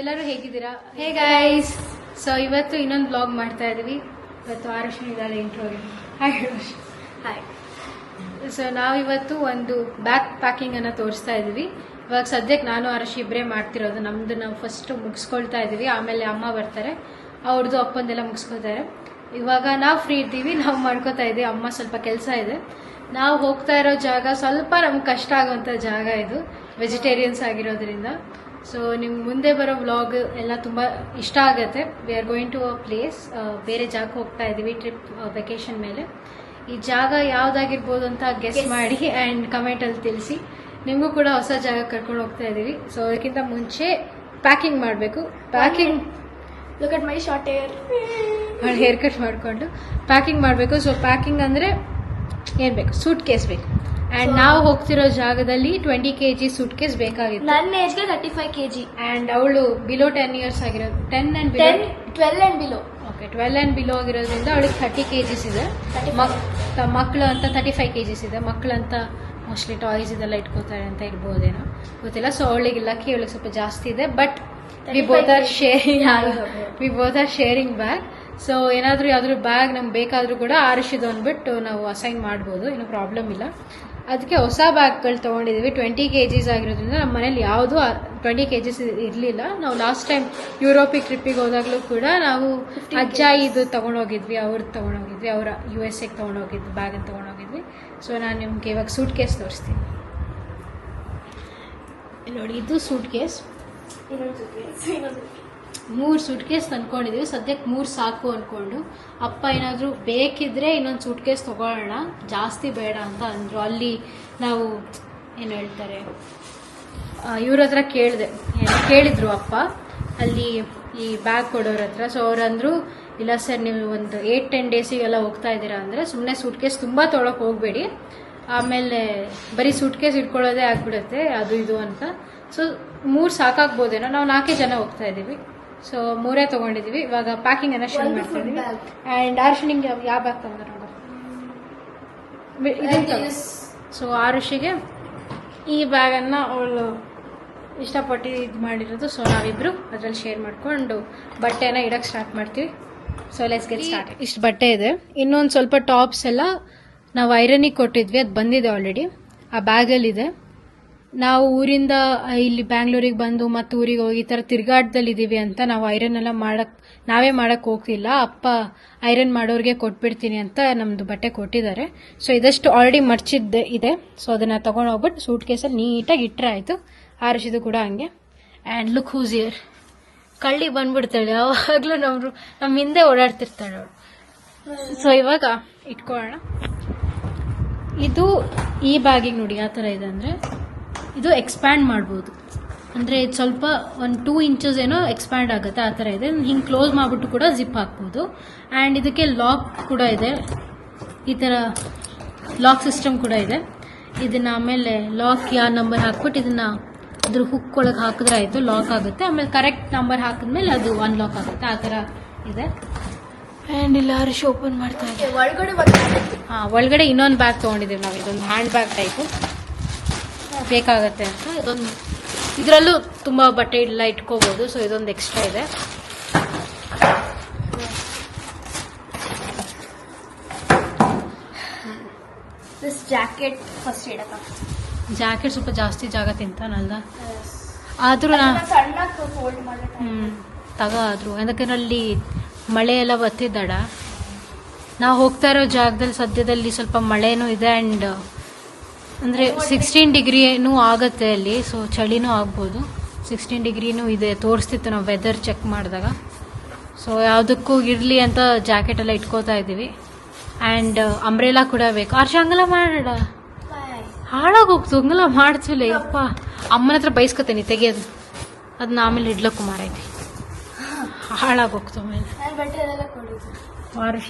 ಎಲ್ಲರೂ ಹೇಗಿದ್ದೀರಾ? Hey guys so ಇವತ್ತು ಇನ್ನೊಂದು ಬ್ಲಾಗ್ ಮಾಡ್ತಾ ಇದ್ದೀವಿ. ಇವತ್ತು ಆರುಷನ್ ಇದ್ದಾಳೆ ಇಂಟ್ರೋಗೆ ಹಾಯ್ ಹಾಯ್ ಸೊ ನಾವಿವತ್ತು ಒಂದು ಬ್ಯಾಕ್ ಪ್ಯಾಕಿಂಗ್ ಅನ್ನ ತೋರಿಸ್ತಾ ಇದ್ದೀವಿ. ಇವಾಗ ಸದ್ಯಕ್ಕೆ ನಾನು ಅರಶಿ ಇಬ್ಬರೇ ಮಾಡ್ತಿರೋದು. ನಮ್ದು ನಾವು ಫಸ್ಟ್ ಮುಗಿಸ್ಕೊಳ್ತಾ ಇದ್ದೀವಿ. ಆಮೇಲೆ ಅಮ್ಮ ಬರ್ತಾರೆ. ಅವ್ರದ್ದು ಅಪ್ಪಂದೆಲ್ಲ ಮುಗಿಸ್ಕೊತಾರೆ ಇವಾಗ ನಾವು ಫ್ರೀ ಇದ್ದೀವಿ. ನಾವು ಮಾಡ್ಕೋತಾ ಇದ್ದೀವಿ. ಅಮ್ಮ ಸ್ವಲ್ಪ ಕೆಲಸ ಇದೆ. ನಾವು ಹೋಗ್ತಾ ಇರೋ ಜಾಗ ಸ್ವಲ್ಪ ನಮ್ಗೆ ಕಷ್ಟ ಆಗುವಂಥ ಜಾಗ ಇದು. ವೆಜಿಟೇರಿಯನ್ಸ್ ಆಗಿರೋದ್ರಿಂದ. ಸೊ ನಿಮ್ಗೆ ಮುಂದೆ ಬರೋ ವ್ಲಾಗ್ ಎಲ್ಲ ತುಂಬ ಇಷ್ಟ ಆಗುತ್ತೆ. We are going to a place ಬೇರೆ ಜಾಗಕ್ಕೆ ಹೋಗ್ತಾ ಇದ್ದೀವಿ ಟ್ರಿಪ್ ವೆಕೇಶನ್ ಮೇಲೆ. ಈ ಜಾಗ ಯಾವ್ದಾಗಿರ್ಬೋದು ಅಂತ ಗೆಸ್ಟ್ ಮಾಡಿ ಆ್ಯಂಡ್ ಕಮೆಂಟಲ್ಲಿ ತಿಳಿಸಿ. ನಿಮಗೂ ಕೂಡ ಹೊಸ ಜಾಗ ಕರ್ಕೊಂಡು ಹೋಗ್ತಾ ಇದ್ದೀವಿ ಸೊ ಅದಕ್ಕಿಂತ ಮುಂಚೆ ಪ್ಯಾಕಿಂಗ್ ಮಾಡಬೇಕು. Packing look at my short hair ಅವಳು ಹೇರ್ ಕಟ್ ಮಾಡಿಕೊಂಡು ಪ್ಯಾಕಿಂಗ್ ಮಾಡಬೇಕು. ಸೊ ಪ್ಯಾಕಿಂಗ್ ಅಂದರೆ ಏನು ಬೇಕು? ಸೂಟ್ ಕೇಸ್ ಬೇಕು. ಆ್ಯಂಡ್ ನಾವು ಹೋಗ್ತಿರೋ ಜಾಗದಲ್ಲಿ twenty K G suitcase ಬೇಕಾಗಿತ್ತು. ನನ್ನ ಏಜ್ಗೆ thirty five K G and ಅವಳು ಬಿಲೋ ಟೆನ್ ಇಯರ್ಸ್ ಆಗಿರೋದು ten and ten twelve and below okay twelve and below ಆಗಿರೋದ್ರಿಂದ ಅವಳಿಗೆ ಥರ್ಟಿ ಕೆ ಜಿಸ್ ಇದೆ. 35. ಮಕ್ ಮಕ್ಕಳು ಅಂತ ತರ್ಟಿ ಫೈವ್ ಕೆ ಜಿಸ್ ಇದೆ ಮಕ್ಕಳಂತ ಮೋಸ್ಟ್ಲಿ ಟಾಯ್ಸ್ ಇದೆಲ್ಲ ಇಟ್ಕೋತಾರೆ ಅಂತ ಇರ್ಬೋದೇನೋ ಗೊತ್ತಿಲ್ಲ ಸೊ ಅವಳಿಗೆ ಲಕ್ಕಿ ಅವಳಿಗೆ ಸ್ವಲ್ಪ ಜಾಸ್ತಿ ಇದೆ. But we 35 both are sharing. We both are sharing bag so ಏನಾದರೂ ಯಾವ್ದಾದ್ರು ಬ್ಯಾಗ್ ನಮ್ಗೆ ಬೇಕಾದರೂ ಕೂಡ ಆರಿಸಿದ್ದು ಅಂದ್ಬಿಟ್ಟು ನಾವು ಅಸೈನ್ ಮಾಡ್ಬೋದು. ಏನೂ ಪ್ರಾಬ್ಲಮ್ ಇಲ್ಲ. ಅದಕ್ಕೆ ಹೊಸ ಬ್ಯಾಗ್ಗಳು ತೊಗೊಂಡಿದ್ದೀವಿ ಟ್ವೆಂಟಿ ಕೆ ಜಿಸ್ ಆಗಿರೋದ್ರಿಂದ ನಮ್ಮ ಮನೇಲಿ ಯಾವುದೂ ಟ್ವೆಂಟಿ ಕೆ ಜಿಸ್ ಇರಲಿಲ್ಲ. ನಾವು ಲಾಸ್ಟ್ ಟೈಮ್ ಯುರೋಪಿಗೆ ಟ್ರಿಪ್ಪಿಗೆ ಹೋದಾಗಲೂ ಕೂಡ ನಾವು 15 ಅಜ್ಜ ಇದು ತೊಗೊಂಡೋಗಿದ್ವಿ ಅವ್ರದ್ದು ತೊಗೊಂಡೋಗಿದ್ವಿ ಅವರ ಯು ಎಸ್ ಎಗೆ ತೊಗೊಂಡೋಗಿದ್ವಿ ಬ್ಯಾಗನ್ನು ತೊಗೊಂಡೋಗಿದ್ವಿ. ಸೊ ನಾನು ನಿಮ್ಗೆ ಇವಾಗ ಸೂಟ್ ಕೇಸ್ ತೋರಿಸ್ತೀನಿ. ನೋಡಿ ಇದು ಸೂಟ್ ಕೇಸ್ ಇನ್ನೊಂದು ಇನ್ನೊಂದು ಮೂರು ಸೂಟ್ ಕೇಸ್ ಸದ್ಯಕ್ಕೆ ಮೂರು ಸಾಕು ಅಂದ್ಕೊಂಡು ಅಪ್ಪ ಏನಾದರೂ ಬೇಕಿದ್ರೆ ಇನ್ನೊಂದು ಸೂಟ್ ಕೇಸ್ ತೊಗೊಳ್ಳೋಣ. ಜಾಸ್ತಿ ಬೇಡ ಅಂತ ಅಂದರು. ಅಲ್ಲಿ ನಾವು ಏನು ಹೇಳ್ತಾರೆ? ಇವ್ರ ಹತ್ರ ಕೇಳಿದೆ. ಕೇಳಿದ್ರು ಅಪ್ಪ. ಅಲ್ಲಿ ಈ ಬ್ಯಾಗ್ ಕೊಡೋರ ಹತ್ರ. ಸೊ ಅವ್ರಂದ್ರು, ಇಲ್ಲ ಸರ್ ನೀವು ಒಂದು ಏಯ್ಟ್ ಟೆನ್ ಡೇಸಿಗೆಲ್ಲ ಹೋಗ್ತಾ ಇದ್ದೀರಾ ಅಂದರೆ ಸುಮ್ಮನೆ ಸೂಟ್ ಕೇಸ್ ತುಂಬ ತೊಗೊಳಕ್ಕೆ ಹೋಗಬೇಡಿ. ಆಮೇಲೆ ಬರೀ ಸೂಟ್ ಕೇಸ್ ಇಟ್ಕೊಳ್ಳೋದೇ ಆಗ್ಬಿಡುತ್ತೆ. ಅದು ಇದು ಅಂತ. ಸೊ ಮೂರು ಸಾಕಾಗ್ಬೋದೇನೋ. ನಾವು ನಾಲ್ಕೇ ಜನ ಹೋಗ್ತಾ ಇದ್ದೀವಿ. ಸೊ ಮೂರೇ ತಗೊಂಡಿದೀವಿ. ಇವಾಗ ಪ್ಯಾಕಿಂಗ್ ಅನ್ನ ಶುರು ಮಾಡ್ತೀವಿ ಅಂಡ್. ಆ್ಯಂಡ್ ಆರ್ಷನಿಂಗ್ ಯಾವ ಬ್ಯಾಗ್ ತೊಗೊಂಡ್ರೆ ಇದನ್ನು ಸೊ ಆರುಷಿಗೆ ಈ ಬ್ಯಾಗನ್ನು ಅವಳು ಇಷ್ಟಪಟ್ಟು ಇದು ಮಾಡಿರೋದು. ಸೊ ನಾವಿಬ್ರು ಅದರಲ್ಲಿ ಶೇರ್ ಮಾಡಿಕೊಂಡು ಬಟ್ಟೆನ ಇಡಕ್ಕೆ ಸ್ಟಾರ್ಟ್ ಮಾಡ್ತೀವಿ. ಸೊ ಲೆಟ್ಸ್ ಗೆಟ್ ಸ್ಟಾರ್ಟ್ ಇಷ್ಟು ಬಟ್ಟೆ ಇದೆ. ಇನ್ನೊಂದು ಸ್ವಲ್ಪ ಟಾಪ್ಸ್ ಎಲ್ಲ ನಾವು ಐರನಿಗೆ ಕೊಟ್ಟಿದ್ವಿ. ಅದು ಬಂದಿದೆ ಆಲ್ರೆಡಿ ಆ ಬ್ಯಾಗಲ್ಲಿದೆ ನಾವು ಊರಿಂದ ಇಲ್ಲಿ ಬ್ಯಾಂಗ್ಳೂರಿಗೆ ಬಂದು ಮತ್ತು ಊರಿಗೆ ಹೋಗಿ ಈ ಥರ ತಿರ್ಗಾಟದಲ್ಲಿದ್ದೀವಿ ಅಂತ ನಾವು ಐರನ್ ಎಲ್ಲ ಮಾಡಕ್, ನಾವೇ ಮಾಡೋಕ್ಕೆ ಹೋಗ್ತಿಲ್ಲ. ಅಪ್ಪ ಐರನ್ ಮಾಡೋರಿಗೆ ಕೊಟ್ಬಿಡ್ತೀನಿ ಅಂತ ನಮ್ಮದು ಬಟ್ಟೆ ಕೊಟ್ಟಿದ್ದಾರೆ. ಸೊ ಇದಷ್ಟು ಆಲ್ರೆಡಿ ಮರ್ಚಿದ್ದೆ, ಇದೆ. ಸೊ ಅದನ್ನು ತೊಗೊಂಡು ಹೋಗ್ಬಿಟ್ಟು ಸೂಟ್ ಕೇಸಲ್ಲಿ ನೀಟಾಗಿ ಇಟ್ಟರೆ ಆಯಿತು. ಆರಿಸಿದ್ದು ಕೂಡ ಹಂಗೆ. ಆ್ಯಂಡ್ ಲುಕ್ ಹೂಸ್ ಇಯರ್ ಕಳ್ಳಿ ಬಂದ್ಬಿಡ್ತಾಳೆ. ಯಾವಾಗಲೂ ನಮ್ಮ ನಮ್ಮ ಹಿಂದೆ ಓಡಾಡ್ತಿರ್ತಾಳೆ ಅವಳು. ಸೊ ಇವಾಗ ಇಟ್ಕೊಳ್ಳೋಣ. ಇದು ಈ ಬ್ಯಾಗಿಗೆ ನೋಡಿ ಯಾವ ಥರ ಇದೆ ಅಂದರೆ ಇದು ಎಕ್ಸ್ಪ್ಯಾಂಡ್ ಮಾಡ್ಬೋದು. ಅಂದರೆ ಇದು ಸ್ವಲ್ಪ ಒಂದು ಟೂ ಇಂಚಸ್ ಏನೋ ಎಕ್ಸ್ಪ್ಯಾಂಡ್ ಆಗುತ್ತೆ ಆ ಥರ ಇದೆ. ಹಿಂಗೆ ಕ್ಲೋಸ್ ಮಾಡಿಬಿಟ್ಟು ಕೂಡ ಜಿಪ್ ಹಾಕ್ಬೋದು. ಆ್ಯಂಡ್ ಇದಕ್ಕೆ ಲಾಕ್ ಕೂಡ ಇದೆ. ಈ ಥರ ಲಾಕ್ ಸಿಸ್ಟಮ್ ಕೂಡ ಇದೆ. ಇದನ್ನು ಆಮೇಲೆ ಲಾಕ್ ಯಾವ ನಂಬರ್ ಹಾಕ್ಬಿಟ್ಟು ಇದನ್ನು ಅದ್ರ ಹುಕ್ ಒಳಗೆ ಹಾಕಿದ್ರೆ ಆಯಿತು ಲಾಕ್ ಆಗುತ್ತೆ. ಆಮೇಲೆ ಕರೆಕ್ಟ್ ನಂಬರ್ ಹಾಕಿದ್ಮೇಲೆ ಅದು ಅನ್ಲಾಕ್ ಆಗುತ್ತೆ. ಆ ಥರ ಇದೆ. ಆ್ಯಂಡ್ ಇಲ್ಲ ಹರೀಶ್ ಓಪನ್ ಮಾಡ್ತಾ ಇದೆ ಒಳಗಡೆ ಹಾಂ ಒಳಗಡೆ ಇನ್ನೊಂದು ಬ್ಯಾಗ್ ತೊಗೊಂಡಿದ್ದೀವಿ ನಾವು. ಇದೊಂದು ಹ್ಯಾಂಡ್ ಬ್ಯಾಗ್ ಟೈಪು ಬೇಕಾಗತ್ತೆ ಅಂತ ಇದೊಂದು ಇದರಲ್ಲೂ ತುಂಬ ಬಟ್ಟೆ ಎಲ್ಲ ಇಟ್ಕೋಬೋದು ಸೊ ಇದೊಂದು ಎಕ್ಸ್ಟ್ರಾ ಇದೆ. ಜಾಕೆಟ್ ಫಸ್ಟ್ ಜಾಕೆಟ್ ಸ್ವಲ್ಪ ಜಾಸ್ತಿ ಜಾಗ ತಿಂತಾನಲ್ಲ ಆದರೂ ಆದ್ರೂ ಹ್ಮ್ ಹ್ಞೂ ತಗ ಆದರೂ. ಯಾಕಂದ್ರೆ ಅಲ್ಲಿ ಮಳೆ ಎಲ್ಲ ಬರ್ತಿದ್ದಾಡ. ನಾವು ಹೋಗ್ತಾ ಇರೋ ಜಾಗದಲ್ಲಿ ಸದ್ಯದಲ್ಲಿ ಸ್ವಲ್ಪ ಮಳೆನೂ ಇದೆ ಆ್ಯಂಡ್ ಅಂದರೆ ಸಿಕ್ಸ್ಟೀನ್ ಡಿಗ್ರಿನೂ ಆಗುತ್ತೆ ಅಲ್ಲಿ ಸೊ ಚಳಿನೂ ಆಗ್ಬೋದು. ಸಿಕ್ಸ್ಟೀನ್ ಡಿಗ್ರಿನೂ ಇದೆ ತೋರಿಸ್ತಿತ್ತು ನಾವು ವೆದರ್ ಚೆಕ್ ಮಾಡಿದಾಗ. ಸೊ ಯಾವುದಕ್ಕೂ ಇರಲಿ ಅಂತ ಜಾಕೆಟ್ ಎಲ್ಲ ಇಟ್ಕೋತಾ ಇದ್ದೀವಿ. ಆ್ಯಂಡ್ ಅಂಬ್ರೆಲಾ ಕೂಡ ಬೇಕು. ಅರ್ಷ ಹಂಗೆಲ್ಲ ಮಾಡೋಣ ಹಾಳಾಗೋಗ್ತು ಹಂಗೆಲ್ಲ ಮಾಡ್ತೀವಿಲ್ಲ ಯಪ್ಪ ಅಮ್ಮನ ಹತ್ರ ಬೈಸ್ಕೊತೀನಿ ತೆಗಿಯೋದು. ಅದನ್ನ ಆಮೇಲೆ ಇಡ್ಲಕ್ಕೂ ಮಾರೈತಿ ಹಾಳಾಗೋಗ್ತು ಆಮೇಲೆ.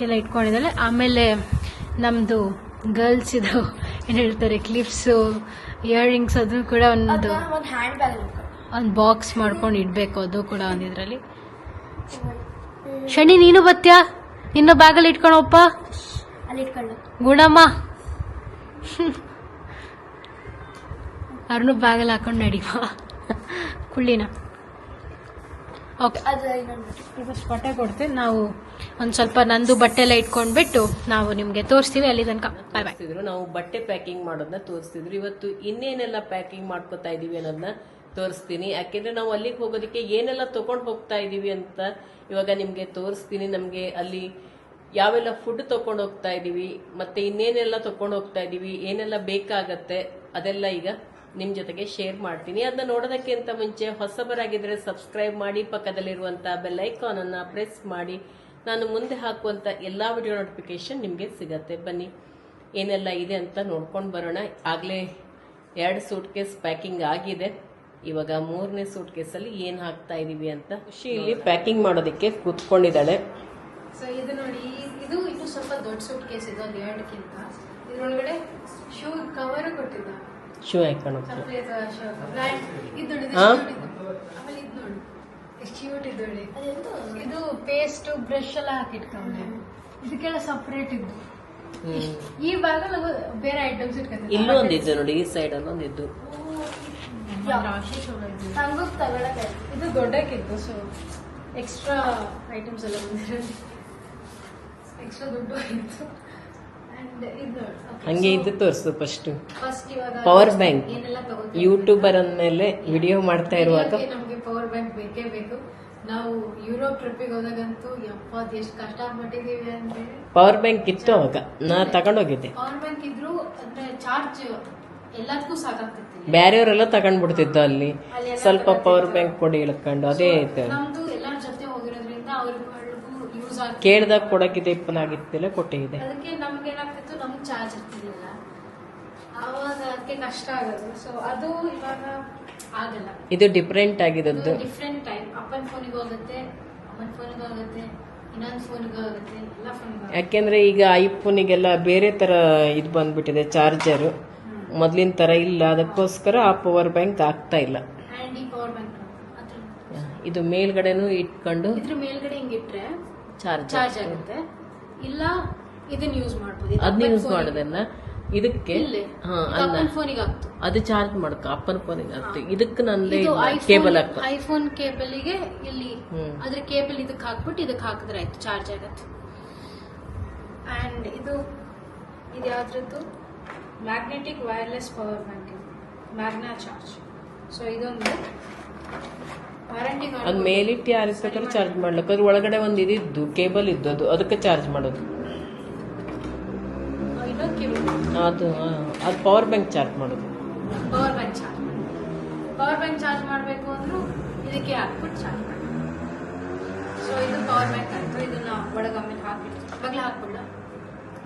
ಎಲ್ಲ ಇಟ್ಕೊಂಡಿದ್ದಾಳೆ. ಆಮೇಲೆ ನಮ್ಮದು ಗರ್ಲ್ಸ್ ಇದು. ಏನು ಹೇಳ್ತಾರೆ ಕ್ಲಿಪ್ಸು ಇಯರಿಂಗ್ಸ್ ಅದು ಕೂಡ ಒಂದು ಹ್ಯಾಂಡ್ ಬ್ಯಾಗ್ ಒಂದು ಬಾಕ್ಸ್ ಮಾಡ್ಕೊಂಡು ಇಡಬೇಕು ಅದು ಕೂಡ ಒಂದು ಇದರಲ್ಲಿ. ಶನಿ ನೀನು ಬತ್ತ್ಯಾ ನಿನ್ನ ಬ್ಯಾಗಲ್ಲಿ ಇಟ್ಕೊಳಪ್ಪ ಅಲ್ಲಿ ಇಟ್ಕೊಂಡು ಗುಣಮ್ಮ. ಅವ್ರನ್ನೂ ಬ್ಯಾಗಲ್ಲಿ ಹಾಕೊಂಡು ನಡಿವ ಕುಳ್ಳಿನ. ಓಕೆ ಇವತ್ತು ಬಟ್ಟೆ ಕೊಡ್ತೀನಿ ನಾವು ಒಂದು ಸ್ವಲ್ಪ ನಂದು ಬಟ್ಟೆ ಎಲ್ಲ ಇಟ್ಕೊಂಡ್ಬಿಟ್ಟು ನಾವು ನಿಮಗೆ ತೋರಿಸ್ತೀವಿ ಅಲ್ಲಿ ತನಕ. ಬಾಯ್ ಬಾಯ್ ನಾವು ಬಟ್ಟೆ ಪ್ಯಾಕಿಂಗ್ ಮಾಡೋದನ್ನ ತೋರಿಸ್ತಿದ್ರು. ಇವತ್ತು ಇನ್ನೇನೆಲ್ಲ ಪ್ಯಾಕಿಂಗ್ ಮಾಡ್ಕೊತಾ ಇದೀವಿ ಅನ್ನೋದನ್ನ ತೋರಿಸ್ತೀನಿ. ಯಾಕೆಂದ್ರೆ ನಾವು ಅಲ್ಲಿಗೆ ಹೋಗೋದಕ್ಕೆ ಏನೆಲ್ಲ ತೊಗೊಂಡು ಹೋಗ್ತಾ ಇದೀವಿ ಅಂತ ಇವಾಗ ನಿಮಗೆ ತೋರಿಸ್ತೀನಿ. ನಮಗೆ ಅಲ್ಲಿ ಯಾವೆಲ್ಲ ಫುಡ್ ತೊಗೊಂಡು ಹೋಗ್ತಾ ಇದೀವಿ ಮತ್ತೆ ಇನ್ನೇನೆಲ್ಲ ತೊಗೊಂಡು ಹೋಗ್ತಾ ಇದೀವಿ ಏನೆಲ್ಲ ಬೇಕಾಗತ್ತೆ ಅದೆಲ್ಲ ಈಗ ನಿಮ್ ಜೊತೆಗೆ ಶೇರ್ ಮಾಡ್ತೀನಿ. ಅದನ್ನ ನೋಡೋದಕ್ಕಿಂತ ಮುಂಚೆ ಹೊಸಬರಾಗಿದ್ದರೆ ಸಬ್ಸ್ಕ್ರೈಬ್ ಮಾಡಿ ಪಕ್ಕದಲ್ಲಿರುವಂಥ ಬೆಲ್ ಐಕಾನ್ ಅನ್ನ ಪ್ರೆಸ್ ಮಾಡಿ. ನಾನು ಮುಂದೆ ಹಾಕುವಂತ ಎಲ್ಲಾ ವಿಡಿಯೋ ನೋಟಿಫಿಕೇಶನ್ ನಿಮಗೆ ಸಿಗತ್ತೆ. ಬನ್ನಿ. ಏನೆಲ್ಲ ಇದೆ ಅಂತ ನೋಡ್ಕೊಂಡು ಬರೋಣ. ಆಗಲೇ ಎರಡು ಸೂಟ್ ಕೇಸ್ ಪ್ಯಾಕಿಂಗ್ ಆಗಿದೆ. ಇವಾಗ ಮೂರನೇ ಸೂಟ್ ಕೇಸಲ್ಲಿ ಏನು ಹಾಕ್ತಾ ಇದ್ದೀವಿ ಅಂತ ಖುಷಿ ಇಲ್ಲಿ ಪ್ಯಾಕಿಂಗ್ ಮಾಡೋದಕ್ಕೆ ಕೂತ್ಕೊಂಡಿದ್ದಾಳೆ. ಸೊ ಇದು ನೋಡಿ ಇದು ಇದು ಸ್ವಲ್ಪ ದೊಡ್ಡ ಸೂಟ್ ಕೇಸ್ ಇದು ಅದು ಎರಡಕ್ಕಿಂತ. ಇದ್ರೊಳಗಡೆ ಶೂ ಕವರು ಕೊಟ್ಟಿದ್ದ ಶೂ ಹಾಕೊಂಡು ಇದು ಪೇಸ್ಟ್ ಬ್ರಷ್ ಎಲ್ಲ ಹಾಕಿಟ್ಕೊಂಡೆ. ಇದಕ್ಕೆಲ್ಲ ಸಪ್ರೇಟ್ ಇದ್ದು. ಈ ಭಾಗ ಬೇರೆ ಐಟಮ್ಸ್ ಇಲ್ಲೂ ಒಂದಿದ್ದು ನೋಡಿ ಈ ಸೈಡ್ ಅಲ್ಲಿ ಒಂದಿದ್ದು ನಂಗೂ ತಗೊಳಕ್ಕೆ ಇದು. ದೊಡ್ಡಕ್ಕಿತ್ತು ಸೊ ಎಕ್ಸ್ಟ್ರಾ ಐಟಮ್ಸ್ ಎಲ್ಲ ಬಂದಿರೋದು. ಎಕ್ಸ್ಟ್ರಾ ದುಡ್ಡು ಆಯಿತು. ಹಂಗೆ ಇದು ತೋರಿಸು ಫಸ್ಟ್ ಪವರ್ ಬ್ಯಾಂಕ್ ಯೂಟ್ಯೂಬರ್ ಅಂದಮೇಲೆ ವಿಡಿಯೋ ಮಾಡ್ತಾ ಇರುವಾಗ ನಮಗೆ ಪವರ್ ಬ್ಯಾಂಕ್ ಬೇಕೇ ಬೇಕು. ನಾವು ಯುರೋಪ್ ಟ್ರಿಪ್ಪಿಗೆ ಹೋದಾಗಂತೂ ಯಪ್ಪ ಎಷ್ಟು ಕಷ್ಟಪಟ್ಟಿದೀವಿ ಅಂದ್ರೆ. ಪವರ್ ಬ್ಯಾಂಕ್ ಇತ್ತು ಅವಾಗ. ನಾ ತಗೊಂಡೋಗಿದ್ದೆ. ಪವರ್ ಬ್ಯಾಂಕ್ ಇದ್ರು ಅಂದ್ರೆ ಚಾರ್ಜ್ ಎಲ್ಲದಕ್ಕೂ ಸಾಕಾಗ್ತಿತ್ತು. ಬ್ಯಾರೆಯವರೆಲ್ಲ ತಗೊಂಡ್ಬಿಡ್ತಿದ್ದು ಅಲ್ಲಿ? ಅಲ್ಲಿ ಸ್ವಲ್ಪ ಪವರ್ ಬ್ಯಾಂಕ್ ಕೊಡಿ ಇಳ್ಕೊಂಡು ಅದೇ ಐತೆ ನಮ್ದು ಎಲ್ಲರ ಜೊತೆ ಹೋಗಿರೋದ್ರಿಂದ ಅವ್ರಿಗೂ ಯೂಸ್ ಆಗ್ತದೆ ಕೇಳ್ದಾಗ ಕೊಡಕ್ಕಿದೆ ಇಪ್ಪನಾಗಿತ್ತಿಲ್ಲ ಕೊಟ್ಟಿದೆ ಅದಕ್ಕೆ ನಮ್ಗೆ ಏನಾಗ್ತಿತ್ತು ನಮ್ಗೆ ಚಾರ್ಜ್ ಇರ್ತಿರ್ಲಿಲ್ಲ. ಆವಾಗ ಅದಕ್ಕೆ ಕಷ್ಟ ಆಗೋದು. ಸೊ ಅದು ಇವಾಗ ಆಗಲ್ಲ. ಇದು ಡಿಫ್ರೆಂಟ್ ಆಗಿದದ್ದು. ಡಿಫ್ರೆಂಟ್ ಟೈಪ್ ಅಪ್ಪನ ಫೋನಿಗೆ ಹೋಗುತ್ತೆ ಅಮ್ಮನ ಫೋನಿಗೆ ಹೋಗುತ್ತೆ ಇನ್ನೊಂದು ಫೋನಿಗೆ ಹೋಗುತ್ತೆ ಎಲ್ಲ ಫೋನಿಗೆ ಯಾಕೆಂದ್ರೆ ಈಗ ಐಫೋನಿಗೆಲ್ಲ ಬೇರೆ ತರ ಇದು ಬಂದ್ಬಿಟ್ಟಿದೆ ಚಾರ್ಜರ್ ಮೊದ್ಲಿನ ತರ ಇಲ್ಲ. ಅದಕ್ಕೋಸ್ಕರ ಆ ಪವರ್ ಬ್ಯಾಂಕ್ ಆಗ್ತಾ ಇಲ್ಲ. ಆ್ಯಂಡ್ ಪವರ್ ಬ್ಯಾಂಕ್ ಇದು ಮೇಲ್ಗಡೆನೂ ಇಟ್ಕೊಂಡು ಇದ್ರ ಮೇಲ್ಗಡೆ ಹಿಂಗಿಟ್ರೆ ಚಾರ್ಜ್ ಆಗುತ್ತೆ. ಇಲ್ಲ ಇದನ್ನ ಯೂಸ್ ಮಾಡ್ಬೋದು. ಅದನ್ನ ಯೂಸ್ ಮಾಡೋದನ್ನ. ಇದಕ್ಕೆ ಫೋನಿಗೆ ಅದು ಚಾರ್ಜ್ ಮಾಡಕ ಅಪ್ಪನ ಫೋನಿಗೆ ಆಗ್ತದೆ. ಇದಕ್ಕೆ ನಂದೇ ಕೇಬಲ್ ಹಾಕ್ತು ಐಫೋನ್ ಕೇಬಲ್ಗೆ ಇಲ್ಲಿ. ಅದ್ರ ಕೇಬಲ್ ಇದಕ್ಕೆ ಹಾಕ್ಬಿಟ್ಟು ಇದಕ್ಕೆ ಹಾಕಿದ್ರೆ ಆಯ್ತು ಚಾರ್ಜ್ ಆಗತ್ತೆ. ಅಂಡ್ ಇದು ಇದು ಯಾವ್ದ್ರದ್ದು? Magnetic wireless power bank Magna charge so ಇದೊಂದು ಅದ್ ಮೇಲಿಟ್ಟು ಯಾರಿಸ್ಬೇಕಾದ್ರೆ ಬೇಕಾದ್ರೂ ಚಾರ್ಜ್ ಮಾಡ್ಲಿಕ್ಕೆ. ಅದ್ರ ಒಳಗಡೆ ಒಂದು ಇದಿದ್ದು ಕೇಬಲ್ ಇದ್ದು ಅದು ಅದಕ್ಕೆ ಚಾರ್ಜ್ ಮಾಡೋದು. ಅದು ಅದು ಪವರ್ ಬ್ಯಾಂಕ್ ಚಾರ್ಜ್ ಮಾಡೋದು. Power bank charge power bank charge ಮಾಡಬೇಕು ಅಂದ್ರೂ ಇದಕ್ಕೆ ಹಾಕ್ಬಿಟ್ಟು ಚಾರ್ಜ್ ಮಾಡಿ ಸೊ ಇದು ಪವರ್ ಬ್ಯಾಂಕ್ ಆಯ್ತು ಇದನ್ನ ಒಳಗೆ ಆಮೇಲೆ ಹಾಕ್ಬಿಡ್ತೀವಿ ಇವಾಗಲೇ ಹಾಕ್ಬಿಡ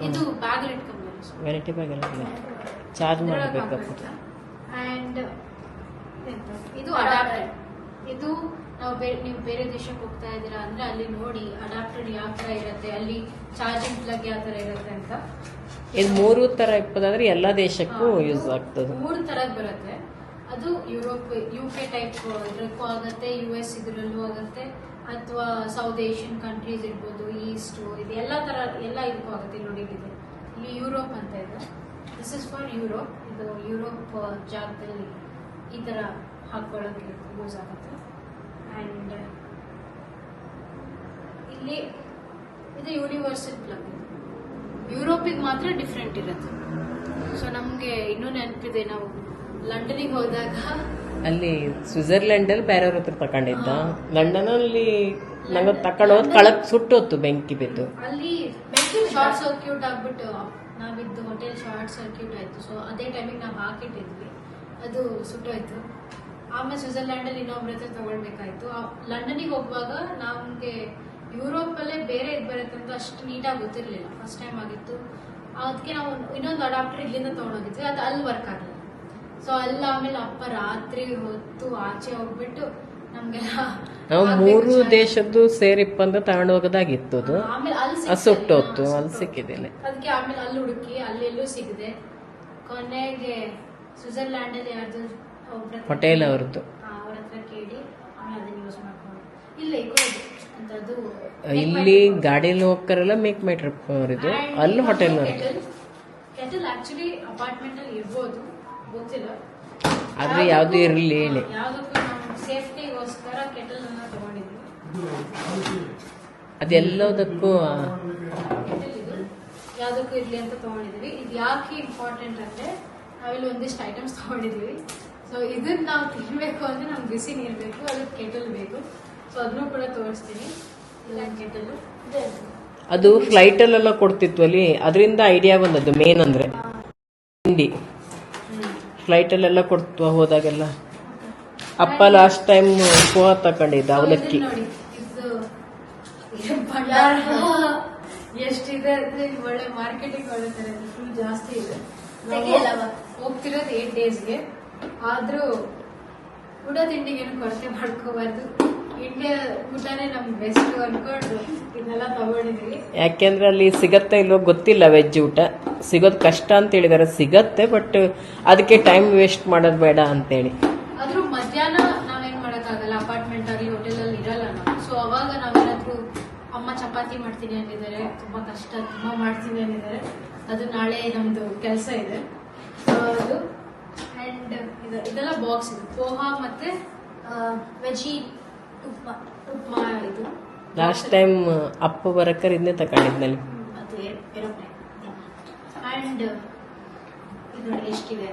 ಇದು ಬ್ಯಾಗ್ ಇಟ್ಕೊಂಡ್ಬಿಡಿ ವೆರೈಟಿ ಬ್ಯಾಗ್ ಎಲ್ಲ ಚಾರ್ಜ್ ಮಾಡಬೇಕಪ್ಪ ಅಂಡ್ ಇದು ಅಡಾಪ್ಟರ್ ಇದು ನಾವು ಬೇರೆ ನೀವು ಬೇರೆ ದೇಶಕ್ಕೆ ಹೋಗ್ತಾ ಇದ್ದೀರಾ ಅಂದ್ರೆ ಅಲ್ಲಿ ನೋಡಿ ಅಡಾಪ್ಟರ್ ಯಾವ ತರ ಇರುತ್ತೆ ಅಲ್ಲಿ ಚಾರ್ಜಿಂಗ್ ಪ್ಲಗ್ ಯಾವ ತರ ಇರುತ್ತೆ ಅಂತ. ಇದು ಮೂರು ತರ ಇಪ್ಪದಾದ್ರೆ ಎಲ್ಲಾ ದೇಶಕ್ಕೂ ಯೂಸ್ ಆಗ್ತದೆ. ಮೂರು ತರದ್ ಬರುತ್ತೆ. ಅದು ಯುರೋಪ್ ಯು ಕೆ ಟೈಪ್ ಇದ್ರಕ್ಕೂ ಆಗುತ್ತೆ ಯು ಎಸ್ ಇದ್ರಲ್ಲೂ ಆಗುತ್ತೆ ಅಥವಾ ಸೌತ್ ಏಷ್ಯನ್ ಕಂಟ್ರೀಸ್ ಇರ್ಬೋದು ಈಸ್ಟ್ ಇದು ಎಲ್ಲ ತರ ಎಲ್ಲ ಇದಕ್ಕೂ ಆಗುತ್ತೆ ನೋಡಿ ಇದೆ ಇಲ್ಲಿ ಯುರೋಪ್ ಅಂತ ಇದೆ. ದಿಸ್ ಇಸ್ ಫಾರ್ ಯುರೋಪ್ ಇದು ಯುರೋಪ್ ಜಾಗದಲ್ಲಿ. ಈ ಥರ ಹಾಕ್ಕೊಳ್ಳೋಕ್ಕೆ ಯೂಸ್ ಆಗುತ್ತೆ. ಆ್ಯಂಡ್ ಇಲ್ಲಿ ಇದು ಯೂನಿವರ್ಸಲ್ ಪ್ಲಗ್ ಯುರೋಪಿಗೆ ಮಾತ್ರ ಡಿಫ್ರೆಂಟ್ ಇರುತ್ತೆ. ಸೊ ನಮಗೆ ಇನ್ನೂ ನೆನಪಿದೆ ನಾವು ಲಂಡನಿಗೆ ಹೋದಾಗ ಅಲ್ಲಿ ಸ್ವಿಟ್ಜರ್ಲೆಂಡ್ ಅಲ್ಲಿ ಬೇರೆಯವ್ರ ಹತ್ರ ತಕೊಂಡಿದ್ದ. ಲಂಡನ್ ಅಲ್ಲಿ ನಂಗೆ ತಕೊಂಡೋದ್ ಕಳಕ್ ಸುಟ್ಟೋತ್ತು ಬೆಂಕಿ ಬಿದ್ದು. ಅಲ್ಲಿ ಬೆಂಕಿ ಶಾರ್ಟ್ ಸರ್ಕ್ಯೂಟ್ ಆಗ್ಬಿಟ್ಟು ನಾವಿದ್ದು ಹೋಟೆಲ್ ಶಾರ್ಟ್ ಸರ್ಕ್ಯೂಟ್ ಆಯ್ತು. ಸೊ ಅದೇ ಟೈಮಿಗೆ ನಾವು ಹಾಕಿಟ್ಟಿದ್ವಿ. ಅದು ಸುಟ್ಟೋಯ್ತು. ಆಮೇಲೆ ಸ್ವಿಟ್ಜರ್ಲ್ಯಾಂಡಲ್ಲಿ ಇನ್ನೊಬ್ರ ಹತ್ರ ತಗೊಳ್ಬೇಕಾಯ್ತು. ಲಂಡನಿಗೆ ಹೋಗುವಾಗ ನಮಗೆ ಯುರೋಪಲ್ಲೇ ಬೇರೆ ಇದು ಬರುತ್ತೆ ಅಂತ ಅಷ್ಟು ನೀಟಾಗಿ ಗೊತ್ತಿರಲಿಲ್ಲ. ಫಸ್ಟ್ ಟೈಮ್ ಆಗಿತ್ತು. ಅದಕ್ಕೆ ನಾವು ಇನ್ನೊಂದು ಅಡಾಪ್ಟರ್ ಇಲ್ಲಿಂದ ತಗೊಂಡೋಗಿದ್ವಿ. ಅದು ಅಲ್ಲಿ ವರ್ಕ್ ಆಗಲಿಲ್ಲ. ಸೊ ಅಲ್ಲಿ ಆಮೇಲೆ ಅಪ್ಪ ರಾತ್ರಿ ಹೊತ್ತು ಆಚೆ ಹೋಗ್ಬಿಟ್ಟು ನಮ್ಗೆಲ್ಲ ನಾವು ಮೂರು ದೇಶದ್ದು ಸೇರಿಪ್ಪ ಅಂತ ತಗೊಂಡು ಹೋಗೋದಾಗಿತ್ತು ಅದು. ಆಮೇಲೆ ಅಲ್ಲಿ. ಸಿಕ್ಕಿದಿಲ್ಲ ಅದಕ್ಕೆ ಆಮೇಲೆ ಅಲ್ಲಿ ಹುಡುಕಿ ಅಲ್ಲೆಲ್ಲೂ ಸಿಗದೆ ಕೊನೆಗೆ ಸ್ವಿಟ್ಜರ್ಲ್ಯಾಂಡ್ ಅಲ್ಲಿ ಯಾರ್ದು ಪಟೇಲ್ ಅವ್ರದ್ದು. ಹಾ, ಅವ್ರ ಹತ್ರ ಕೇಳಿ ಆಮೇಲೆ ಅದನ್ನ ಯೂಸ್ ಮಾಡ್ಕೊಂಡು. ಇಲ್ಲ ಗಾಡಿಯಲ್ಲಿ ಹೋಗ್ತಾರಲ್ಲ ಮೇಕ್ ಮೈ ಟ್ರಿಪ್ ಅವರಿದ್ದು. ಅಲ್ಲಿ ಹೋಟೆಲ್ ಕೆಟಲ್ ಆಕ್ಚುಲಿ ಅಪಾರ್ಟ್ಮೆಂಟ್ ಅಲ್ಲಿ ಇರ್ಬೋದು ಗೊತ್ತಿಲ್ಲ. ಆದ್ರೆ ಯಾವ್ದು ಇರಲಿ ಹೇಳಿ. ಯಾವ್ದಕ್ಕೂ ಸೇಫ್ಟಿಗೋಸ್ಕರ ಕೆಟಲ್ ಅನ್ನ ತಗೊಂಡಿದ್ವಿ. ಅದೆಲ್ಲದಕ್ಕೂ ಯಾವುದಕ್ಕೂ ಇರಲಿ ಅಂತ ತಗೊಂಡಿದ್ವಿ. ಇದು ಯಾಕೆ ಇಂಪಾರ್ಟೆಂಟ್ ಅಂದರೆ ನಾವಿಲ್ಲಿ ಒಂದಿಷ್ಟು ಐಟಮ್ಸ್ ತೊಗೊಂಡಿದ್ವಿ. ಸೊ ಇದನ್ನ ನಾವು ತಿನ್ನಬೇಕು ಅಂದ್ರೆ ನಮ್ಗೆ ಬಿಸಿ ನೀರು ಬೇಕು ಅದಕ್ಕೆ ಕೆಟಲ್ ಬೇಕು. ಸೊ ಅದನ್ನು ಕೂಡ ತೋರಿಸ್ತೀನಿ. ಇಲ್ಲ ಕೆಟಲು ಅದು ಕೊಡ್ತಿತ್ತು ಅಲ್ಲಿ. ಅದರಿಂದ ಐಡಿಯಾ ಬಂದದ್ದು ಮೇನ್ ಅಂದರೆ. ತಿಂಡಿ. ಫ್ಲೈಟಲ್ಲೆಲ್ಲ ಕೊಡ್ತು ಹೋದಾಗೆಲ್ಲ. ಅಪ್ಪ ಲಾಸ್ಟ್ ಟೈಮ್ ಪೋಹ ತಕೊಂಡಿದ್ದ ಅವಲಕ್ಕಿ. ಎಷ್ಟಿದೆ ಅಂದ್ರೆ ಒಳ್ಳೆ ಮಾರ್ಕೆಟಿಂಗ್ ಒಳ್ಳೆ ಫುಲ್ ಜಾಸ್ತಿ ಇದೆ? ಹೋಗ್ತಿರೋದು ಏಟ್ ಡೇಸ್ಗೆ ಆದ್ರೂ ಊಟ ತಿಂಡಿಗೆ ಏನು ಕೊರತೆ ಮಾಡ್ಕೋಬಾರ್ದು. ಇಂಡಿಯಾ ಊಟನೇ ನಮ್ ಬೆಸ್ಟ್ ಅನ್ಕೊಂಡು ಇದನ್ನೆಲ್ಲ ತಗೊಂಡಿದ್ವಿ. ಯಾಕೆಂದ್ರೆ ಅಲ್ಲಿ ಸಿಗತ್ತೆ ಇಲ್ವೋ ಗೊತ್ತಿಲ್ಲ ವೆಜ್ ಊಟ. ಸಿಗೋದು ಕಷ್ಟ ಅಂತ ಹೇಳಿದಾರೆ ಸಿಗತ್ತೆ ಬಟ್ ಅದಕ್ಕೆ ಟೈಮ್ ವೇಸ್ಟ್ ಮಾಡೋದು ಬೇಡ ಅಂತೇಳಿ. ಆದ್ರೂ ಮಧ್ಯಾಹ್ನ ನಾವೇನ್ ಮಾಡಕ್ಕಾಗಲ್ಲ ಅಪಾರ್ಟ್ಮೆಂಟ್ ಆಗಲಿ ಹೋಟೆಲ್ ಅಲ್ಲಿ ಇರಲ್ಲ ನಾವು. ಸೊ ಅವಾಗ ನಾವೇನಾದ್ರೂ ಅಮ್ಮ ಚಪಾತಿ ಮಾಡ್ತೀನಿ ಅಂದಿದ್ದಾರೆ ತುಂಬಾ ಕಷ್ಟ ತುಂಬಾ ಮಾಡ್ತೀನಿ ಅಂದಿದ್ದಾರೆ. ಅದು ನಾಳೆ ನಮ್ದು ಕೆಲಸ ಇದೆ. So ಆ್ಯಂಡ್ ಇದು ಇದೆಲ್ಲ ಬಾಕ್ಸ್ ಇದು. ಪೋಹಾ ಮತ್ತೆ ವೆಜಿ ಉಪ್ಮಾ ಉಪ್ಮಾ ಇದು. ಲಾಸ್ಟ್ ಟೈಮ್ ಅಪ್ಪ ಬರಕರ್ ಇದನ್ನೇ ತಗೊಂಡಿದ್ನಲ್ಲಿ ಅದು ಏರೋಪ್ಲೇನ್ ಅಂಡ್ ಇದು ನೋಡಿ ಎಷ್ಟಿದೆ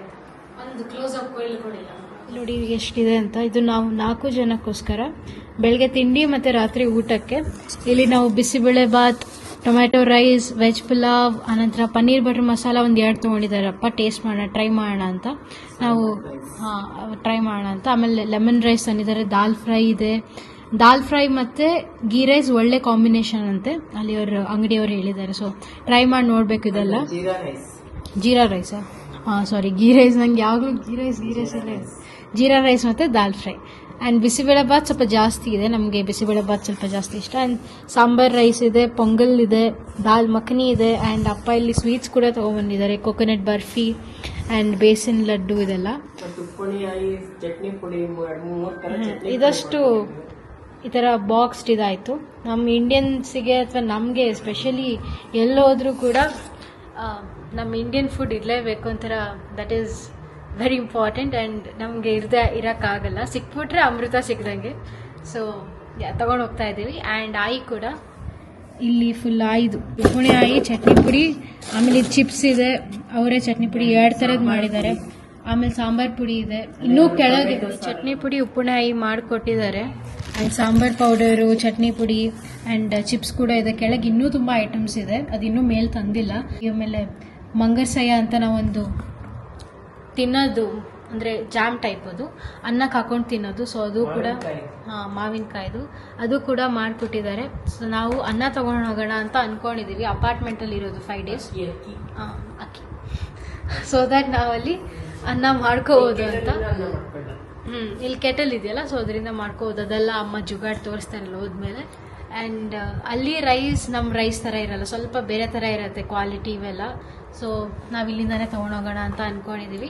ಒಂದು ಕ್ಲೋಸ್ ಅಪ್ ಕೊಡಿಲ್ಲ ನೋಡಿ ಎಷ್ಟಿದೆ ಅಂತ. ಇದು ನಾವು ನಾಲ್ಕು ಜನಕ್ಕೋಸ್ಕರ ಬೆಳಗ್ಗೆ ತಿಂಡಿ ಮತ್ತು ರಾತ್ರಿ ಊಟಕ್ಕೆ. ಇಲ್ಲಿ ನಾವು bisibele bath tomato rice veg pulao ಅನಂತರ ಪನ್ನೀರ್ ಬಟರ್ ಮಸಾಲ ಒಂದು ಎರಡು ತೊಗೊಂಡಿದ್ದಾರಪ್ಪ ಟೇಸ್ಟ್ ಮಾಡೋಣ ಟ್ರೈ ಮಾಡೋಣ ಅಂತ. ನಾವು ಹಾಂ ಟ್ರೈ ಮಾಡೋಣ ಅಂತ. ಆಮೇಲೆ ಲೆಮನ್ ರೈಸ್ ತಂದಿದ್ದಾರೆ. ದಾಲ್ ಫ್ರೈ ಇದೆ. ದಾಲ್ ಫ್ರೈ ಮತ್ತು ಗೀ ರೈಸ್ ಒಳ್ಳೆ ಕಾಂಬಿನೇಷನ್ ಅಂತೆ. ಅಲ್ಲಿ ಅವರು ಅಂಗಡಿಯವರು ಹೇಳಿದ್ದಾರೆ. ಸೊ ಟ್ರೈ ಮಾಡಿ ನೋಡಬೇಕು ಇದೆಲ್ಲ. ಜೀರಾ ರೈಸ್ ಜೀರಾ ರೈಸಾ ಹಾಂ ಸಾರಿ ಗೀ ರೈಸ್ ನಂಗೆ ಯಾವಾಗಲೂ ಗೀ ರೈಸ್ ಗೀ ರೈಸ್ ಎಲ್ಲ ಜೀರಾ ರೈಸ್ ಮತ್ತು ದಾಲ್ ಫ್ರೈ. ಆ್ಯಂಡ್ ಬಿಸಿಬೇಳೆ ಬಾತ್ ಸ್ವಲ್ಪ ಜಾಸ್ತಿ ಇದೆ. ನಮಗೆ ಬಿಸಿಬೇಳೆ ಬಾತ್ ಸ್ವಲ್ಪ ಜಾಸ್ತಿ ಇಷ್ಟ. ಆ್ಯಂಡ್ ಸಾಂಬಾರ್ ರೈಸ್ ಇದೆ ಪೊಂಗಲ್ ಇದೆ ದಾಲ್ ಮಖನಿ ಇದೆ ಆ್ಯಂಡ್ ಅಪ್ಪ ಇಲ್ಲಿ ಸ್ವೀಟ್ಸ್ ಕೂಡ ತೊಗೊಂಡ್ಬಂದಿದ್ದಾರೆ. ಕೊಕೊನಟ್ ಬರ್ಫಿ ಆ್ಯಂಡ್ ಬೇಸಿನ್ ಲಡ್ಡು ಇದೆಲ್ಲ. ಇದಷ್ಟು ಈ ಥರ ಬಾಕ್ಸ್ಡ್ ಇದಾಯಿತು. ನಮ್ಮ ಇಂಡಿಯನ್ಸಿಗೆ ಅಥವಾ ನಮಗೆ ಎಸ್ಪೆಷಲಿ ಎಲ್ಲೋದ್ರೂ ಕೂಡ ನಮ್ಮ ಇಂಡಿಯನ್ ಫುಡ್ ಇರಲೇಬೇಕು ಒಂಥರ that is very important and ನಮಗೆ ಇರದೆ ಇರೋಕ್ಕಾಗಲ್ಲ. ಸಿಕ್ಬಿಟ್ರೆ ಅಮೃತ ಸಿಕ್ದಂಗೆ. ಸೊ ತಗೊಂಡು ಹೋಗ್ತಾ ಇದ್ದೀವಿ. ಆ್ಯಂಡ್ ಆಯಿ ಕೂಡ ಇಲ್ಲಿ ಫುಲ್ ಆಯ್ದು. ಉಪ್ಪುಣೆ ಆಯಿ, ಚಟ್ನಿ ಪುಡಿ, ಆಮೇಲೆ ಚಿಪ್ಸ್ ಇದೆ. ಅವರೇ ಚಟ್ನಿ ಪುಡಿ ಎರಡು ಥರದ್ದು ಮಾಡಿದ್ದಾರೆ. ಆಮೇಲೆ ಸಾಂಬಾರ್ ಪುಡಿ ಇದೆ. ಇನ್ನೂ ಕೆಳಗೆ ಚಟ್ನಿ ಪುಡಿ ಉಪ್ಪುಣಾಯಿ ಮಾಡಿಕೊಟ್ಟಿದ್ದಾರೆ. ಆ್ಯಂಡ್ ಸಾಂಬಾರ್ ಪೌಡರು, ಚಟ್ನಿ ಪುಡಿ ಆ್ಯಂಡ್ ಚಿಪ್ಸ್ ಕೂಡ ಇದೆ. ಕೆಳಗೆ ಇನ್ನೂ ತುಂಬ ಐಟಮ್ಸ್ ಇದೆ. ಅದು ಇನ್ನೂ ಮೇಲೆ ತಂದಿಲ್ಲ. ಆಮೇಲೆ ಮಂಗರ್ಸಯ್ಯ ಅಂತ ನಾವೊಂದು ತಿನ್ನೋದು ಅಂದರೆ ಜಾಮ್ ಟೈಪ್ ಅದು. ಅನ್ನಕ್ಕೆ ಹಾಕೊಂಡು ತಿನ್ನೋದು. ಸೊ ಅದು ಕೂಡ. ಹಾಂ ಮಾವಿನಕಾಯ್ದು. ಅದು ಕೂಡ ಮಾಡಿಕೊಟ್ಟಿದ್ದಾರೆ ಸೊ ನಾವು ಅನ್ನ ತೊಗೊಂಡು ಹೋಗೋಣ ಅಂತ ಅಂದ್ಕೊಂಡಿದ್ದೀವಿ ಅಪಾರ್ಟ್ಮೆಂಟಲ್ಲಿ ಇರೋದು ಫೈವ್ ಡೇಸ್ ಹಾಂ ಅಕ್ಕಿ. ಅಕ್ಕಿ. ಸೊ ದಟ್ ನಾವಲ್ಲಿ ಅನ್ನ ಮಾಡ್ಕೋಬೋದು ಅಂತ. ಹ್ಞೂ ಇಲ್ಲಿ ಕೆಟಲ್ ಇದೆಯಲ್ಲ ಸೊ ಅದರಿಂದ ಮಾಡ್ಕೋಬೋದು. ಅದೆಲ್ಲ ಅಮ್ಮ ಜುಗಾಡ್ ತೋರಿಸ್ತಾರಲ್ಲ ಹೋದ್ಮೇಲೆ. ಆ್ಯಂಡ್ ಅಲ್ಲಿ ರೈಸ್ ನಮ್ಮ ರೈಸ್ ಥರ ಇರಲ್ಲ. ಸ್ವಲ್ಪ ಬೇರೆ ಥರ ಇರುತ್ತೆ ಕ್ವಾಲಿಟಿ ಇವೆಲ್ಲ. ಸೊ ನಾವು ಇಲ್ಲಿಂದಾನೇ ತೊಗೊಂಡೋಗೋಣ ಅಂತ ಅಂದ್ಕೊಂಡಿದ್ದೀವಿ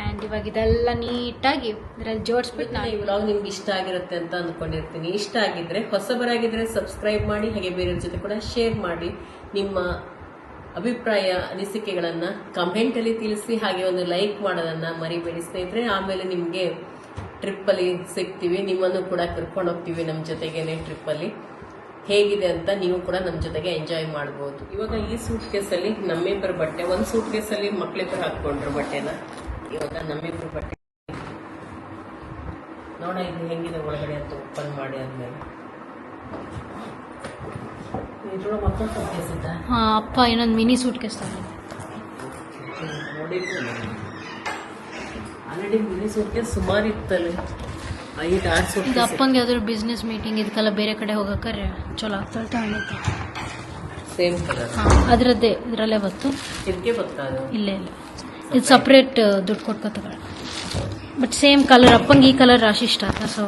ಆ್ಯಂಡ್ ಇವಾಗ ಇದೆಲ್ಲ ನೀಟಾಗಿ ಇದರಲ್ಲಿ ಜೋಡಿಸ್ಬಿಟ್ಟು ಈ ನಾವು ವ್ಲಾಗ್ ನಿಮ್ಗೆ ಇಷ್ಟ ಆಗಿರುತ್ತೆ ಅಂತ ಅಂದ್ಕೊಂಡಿರ್ತೀನಿ ಇಷ್ಟ ಆಗಿದ್ರೆ ಹೊಸಬರಾಗಿದ್ದರೆ ಸಬ್ಸ್ಕ್ರೈಬ್ ಮಾಡಿ, ಹಾಗೆ ಬೇರೆಯವ್ರ ಜೊತೆ ಕೂಡ ಶೇರ್ ಮಾಡಿ. ನಿಮ್ಮ ಅಭಿಪ್ರಾಯ, ಅನಿಸಿಕೆಗಳನ್ನು ಕಮೆಂಟಲ್ಲಿ ತಿಳಿಸಿ, ಹಾಗೆ ಒಂದು ಲೈಕ್ ಮಾಡೋದನ್ನು ಮರಿಬೇಡಿ ಸ್ನೇಹಿತರೆ. ಆಮೇಲೆ ನಿಮಗೆ ಟ್ರಿಪ್ಪಲ್ಲಿ ಸಿಗ್ತೀವಿ. ನಿಮ್ಮನ್ನು ಕೂಡ ಕರ್ಕೊಂಡು ಹೋಗ್ತೀವಿ ನಮ್ಮ ಜೊತೆಗೇನೆ ಟ್ರಿಪ್ ಅಲ್ಲಿ. ಹೇಗಿದೆ ಅಂತ ನೀವು ಕೂಡ ನಮ್ಮ ಜೊತೆಗೆ ಎಂಜಾಯ್ ಮಾಡ್ಬೋದು. ಇವಾಗ ಈ ಸೂಟ್ ಕೇಸಲ್ಲಿ ನಮ್ಮಿಬ್ಬರ ಬಟ್ಟೆ ಒಂದು ಸೂಟ್ ಕೇಸಲ್ಲಿ ಮಕ್ಳಿಬ್ಬರು ಹಾಕೊಂಡ್ರು ಬಟ್ಟೆನ. ಇವಾಗ ನಮ್ಮಿಬ್ಬರು ಬಟ್ಟೆ. ನೋಡ ಇದು ಹೆಂಗಿದೆ ಒಳಗಡೆ ಅಂತ ಓಪನ್ ಮಾಡಿ ಆದ್ಮೇಲೆ ತಪ್ಪಿಸಿದ್ದ ಹಾಂ ಅಪ್ಪ ಇನ್ನೊಂದು mini suitcase already mini ಸೂಟ್ಗೆ ಸುಮಾರು ಇತ್ತಲ್ಲಿ. ಇದು ಅಪ್ಪಂಗೆ ಯಾವ್ದಾದ್ರು ಬಿಸ್ನೆಸ್ ಮೀಟಿಂಗ್ ಇದಕ್ಕೆಲ್ಲ ಬೇರೆ ಕಡೆ ಹೋಗಕ್ಕಾರೆ ಚಲೋ ಆಗ್ತದೆ. ತಗೊಂಡಿದ್ದೆ ಸೇಮ್ ಕಲರ್ ಹಾಂ ಅದರದ್ದೇ ಇದರಲ್ಲೇ ಬತ್ತು ಇದಕ್ಕೆ ಗೊತ್ತಾ ಇಲ್ಲೇ ಇಲ್ಲ. ಇದು ಸಪ್ರೇಟ್ ದುಡ್ಡು ಕೊಟ್ಕೊ ಬಟ್ ಸೇಮ್ ಕಲರ್ ಅಪ್ಪಂಗೆ ಈ ಕಲರ್ ರಾಶಿ ಇಷ್ಟ ಆಯ್ತಾ ಸೊ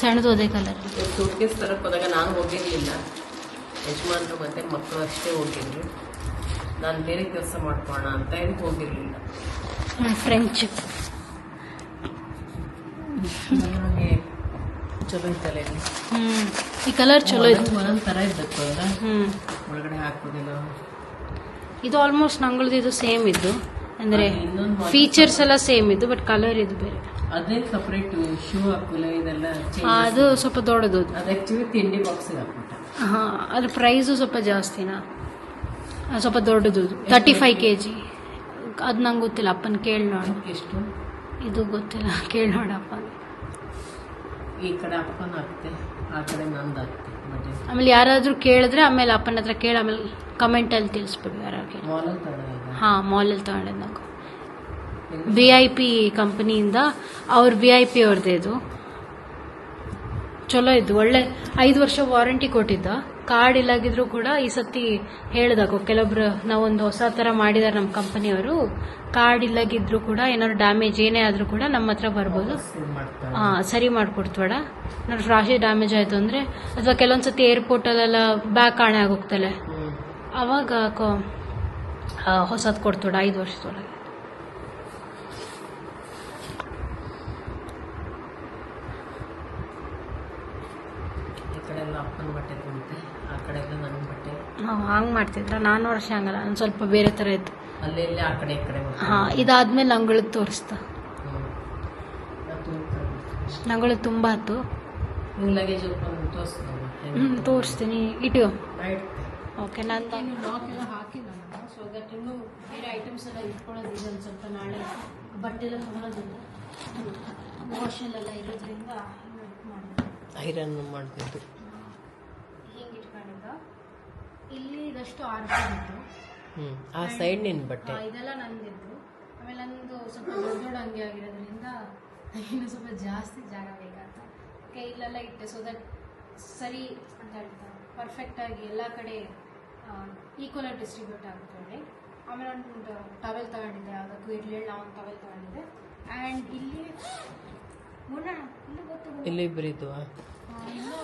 ಸಣ್ಣದು ಅದೇ ಕಲರ್ ಸೂಟ್ಕೇಸ್ ತರಕ್ಕೆ ಹೋದಾಗ ನಾನು ಹೋಗಿರಲಿಲ್ಲ. ಯಜಮಾನ್ರು ಮತ್ತೆ ಮಕ್ಕಳು ಅಷ್ಟೇ ಹೋಗಿದ್ರು. ನಾನು ಬೇರೆ ಕೆಲಸ ಮಾಡ್ಕೋಣ ಅಂತ ಹೇಳಿ ಹೋಗಿರಲಿಲ್ಲ. ಫ್ರೆಂಚ್ ನನಗೆ ಚಲೋ ಇತ್ತಲ್ಲ ಈ ಕಲರ್ ಚಲೋ ಇದೆ ಒಂದೊಂದು ಥರ ಇದ್ದತ್ತು ಅಂದ್ರೆ ಹ್ಞೂ ಒಳಗಡೆ ಹಾಕೋದಿಲ್ಲ. ಇದು ಆಲ್ಮೋಸ್ಟ್ ನಂಗಳದ್ದು ಇದು ಸೇಮ್ ಇದ್ದು. ಅಂದರೆ ಇನ್ನೊಂದು ಫೀಚರ್ಸ್ ಎಲ್ಲ ಸೇಮ್ ಇದ್ದು ಬಟ್ ಕಲರ್ ಇದು ಬೇರೆ. ಅದೇ ಸಪ್ರೇಟ್ ಶೂ ಹಾಕಲ್ಲ ಇದೆಲ್ಲ changes. ಅದು ಸ್ವಲ್ಪ ದೊಡ್ಡದು. ಅದು ತಿಂಡಿ ಬಾಕ್ಸ್ ಹಾಕ್ಬಿಟ್ಟ. ಹಾಂ ಅದ್ರ ಪ್ರೈಸು ಸ್ವಲ್ಪ ಜಾಸ್ತಿನಾ? ಅದು ಸ್ವಲ್ಪ ದೊಡ್ಡದು. ತರ್ಟಿ ಫೈವ್ ಕೆ ಜಿ ಅದು ನಂಗೆ ಗೊತ್ತಿಲ್ಲ ಅಪ್ಪನ ಕೇಳಿ ನೋಡು. ಎಷ್ಟು? ಇದು ಗೊತ್ತಿಲ್ಲ. ಕೇಳಿ ನೋಡಪ್ಪ ಈ ಕಡೆ ಅಪ್ಪನ ಅತ್ತೆ ಆ ಕಡೆ ನಂದು ಅತ್ತೆ ಆಮೇಲೆ ಯಾರಾದರೂ ಕೇಳಿದ್ರೆ ಆಮೇಲೆ ಅಪ್ಪನ ಹತ್ರ ಕೇಳಿ ಆಮೇಲೆ ಕಮೆಂಟಲ್ಲಿ ತಿಳಿಸ್ಬಿಡು ಯಾರಾಗ ಹಾ ಮಾಲ್ ಅಲ್ಲಿ ಹಾಂ ಮಾಲಲ್ಲಿ ತೊಗೊಂಡಿದ್ದು ನಾವು ವಿ ಐ ಪಿ ಕಂಪ್ನಿಯಿಂದ ಅವ್ರ ವಿ ಐ ಪಿ ಅವ್ರದ್ದು ಇದು. ಚಲೋ ಇದ್ದು ಒಳ್ಳೆ ಐದು ವರ್ಷ ವಾರಂಟಿ ಕೊಟ್ಟಿದ್ದ. ಕಾರ್ಡ್ ಇಲ್ಲಾಗಿದ್ರು ಕೂಡ ಈ ಸತಿ ಹೇಳ್ದಾಗ ಕೆಲವೊಬ್ರು ನಾವೊಂದು ಹೊಸ ಥರ ಮಾಡಿದಾರೆ ನಮ್ಮ ಕಂಪನಿಯವರು ಕಾರ್ಡ್ ಇಲ್ಲಾಗಿದ್ರು ಕೂಡ ಏನಾದ್ರು ಡ್ಯಾಮೇಜ್ ಏನೇ ಆದರೂ ಕೂಡ ನಮ್ಮ ಹತ್ರ ಬರ್ಬೋದು. ಹಾಂ ಸರಿ ಮಾಡಿಕೊಡ್ತೀವಡ ಏನಾದ್ರು ರಾಶಿ ಡ್ಯಾಮೇಜ್ ಆಯಿತು ಅಂದರೆ ಅಥವಾ ಕೆಲವೊಂದು ಸತಿ ಏರ್ಪೋರ್ಟಲ್ಲೆಲ್ಲ ಬ್ಯಾಗ್ ಕಾಣೆ ಆಗೋಗ್ತಲೆ. ಅವಾಗ ಹೊಸದು ಕೊಡ್ತೋಡ ಐದು ವರ್ಷದೊಳಗೆ ಈ ಕಡೆ ಎಲ್ಲ ಅಪ್ಪನ ಬಟ್ಟೆ ತುಂಬುತ್ತೆ ಆ ಕಡೆ ಎಲ್ಲ ನನ್ನ ಬಟ್ಟೆ. ನಾವು ಹಂಗೆ ಮಾಡ್ತಿದ್ರ? ನಾನು ವರ್ಷ ಹಂಗಲ್ಲ. ಒಂದು ಸ್ವಲ್ಪ ಬೇರೆ ಥರ ಇತ್ತು. ಅಲ್ಲೇ ಇಲ್ಲೇ ಆ ಕಡೆ ಈ ಕಡೆ ಹಾ ಹಾಂ ಇದಾದ್ಮೇಲೆ ಅಂಗಳದ್ದು ತೋರಿಸ್ತಾ. ಹ್ಮ್. ಅದು. ನಂಗಳದ್ದು ತುಂಬ ಆಯ್ತು ನಿಂಗೆ ಲಗೇಜ್ ಓಪನ್ ತೋರಿಸ್ತಾರೆ ಹ್ಞೂ ತೋರಿಸ್ತೀನಿ. ಇಟ್ಟು ಆಯ್ತು. ಓಕೆ ನಾನು ಲಾಕ್ ಎಲ್ಲ ಹಾಕಿಲ್ಲ ನಾನು ಸೊ ದಟ್ ಇನ್ನೂ ಬೇರೆ ಐಟಮ್ಸ್ ಎಲ್ಲ ಇಟ್ಕೊಳ್ಳೋದಿದೆ ಒಂದು ಸ್ವಲ್ಪ ನಾಳೆ. ಬಟ್ಟೆ ಎಲ್ಲ ತೊಗೊಳೋದಿಲ್ಲ ವಾಷಲ್ಲೆಲ್ಲ ಇರೋದ್ರಿಂದ ಹಿಂಗೆ ಇಟ್ ಮಾಡಿದ್ದೆ ಐರನ್ ಮಾಡ್ತಿದ್ದು ಇಲ್ಲಿ ಇದಷ್ಟು ಆರ್ಸಿದ್ದು ಹ್ಮ್ ಆ ಸೈಡ್ ನಿನ್ ಬಟ್ಟೆ. ಇದೆಲ್ಲ ನಂದಿದ್ದು ಆಮೇಲೆ ನಂದು ಸ್ವಲ್ಪ ದೊಡ್ಡ ದೊಡ್ಡ ಅಂಗಿ ಆಗಿರೋದ್ರಿಂದ ಇನ್ನು ಸ್ವಲ್ಪ ಜಾಸ್ತಿ ಜಾಗ ಬೇಕಂತ. ಕೈಲೆಲ್ಲ ಇಟ್ಟೆ ಸೊ ದಟ್ ಸರಿ ಅಂತ ಹೇಳ್ತಾರೆ ಪರ್ಫೆಕ್ಟಾಗಿ ಎಲ್ಲ ಕಡೆ ಈಕ್ವಲ್ ಆಗಿ ಡಿಸ್ಟ್ರಿಬ್ಯೂಟ್ ಆಗುತ್ತೆ ಆಮೇಲೆ ಒಂದು ಟವೆಲ್ ತಗೊಂಡಿದ್ದೆ ಯಾವುದಕ್ಕೂ ಇಡ್ಲಿ ನಾವು ಒಂದು ಟವೆಲ್ ತಗೊಂಡಿದ್ದೆ. ಆ್ಯಂಡ್ ಇಲ್ಲಿ ಮುನ್ನ ಇಲ್ಲಿ ಗೊತ್ತು. ಇಲ್ಲಿ ಇಬ್ಬರು ಇದ್ವಾ? ಆ, ಇನ್ನು